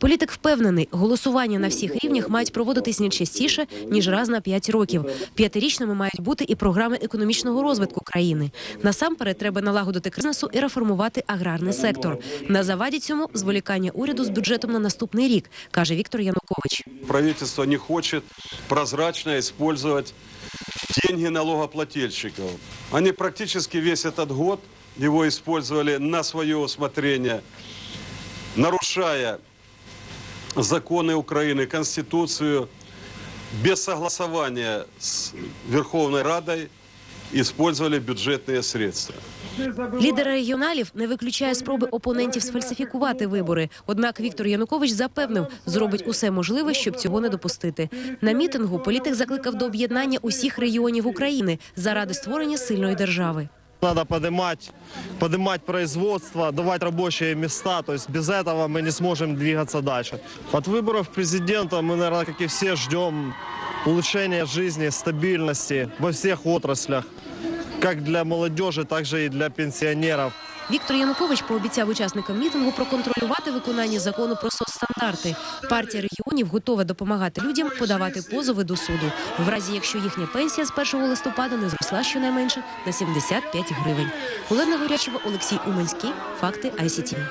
Політик впевнений, голосування на всіх рівнях мають проводитись не частіше ніж раз на п'ять років. П'ятирічними мають бути і програми економічного розвитку країни. Насамперед треба налагодити кризису і реформувати аграрний сектор. На заваді цьому зволікання уряду з бюджетом на наступний рік, каже Віктор Янукович. Правительство не хочет прозрачно использовать деньги налогоплательщиков. Они практически весь этот год его использовали на свое усмотрение, нарушая законы Украины, Конституцию, без согласования с Верховной Радой использовали бюджетные средства. Лідер регіоналів не виключає спроби опонентів сфальсифікувати вибори. Однак Віктор Янукович запевнив, зробить усе можливе, щоб цього не допустити. На мітингу політик закликав до об'єднання усіх регіонів України заради створення сильної держави. Надо поднимать, поднимать производство, давать рабочие места. То есть без этого мы не сможем двигаться дальше. От выборов президента мы, наверное, как и все, ждем улучшения жизни, стабильности во всех отраслях. Как для молодежи, так и для пенсионеров. Віктор Янукович пообіцяв учасникам мітингу проконтролювати виконання закону про соцстандарти. Партія регіонів готова допомагати людям подавати позови до суду, в разі якщо їхня пенсія з 1 листопада не зросла щонайменше на 75 гривень. Олена Горячева, Олексій Уманський. Факти ICTV.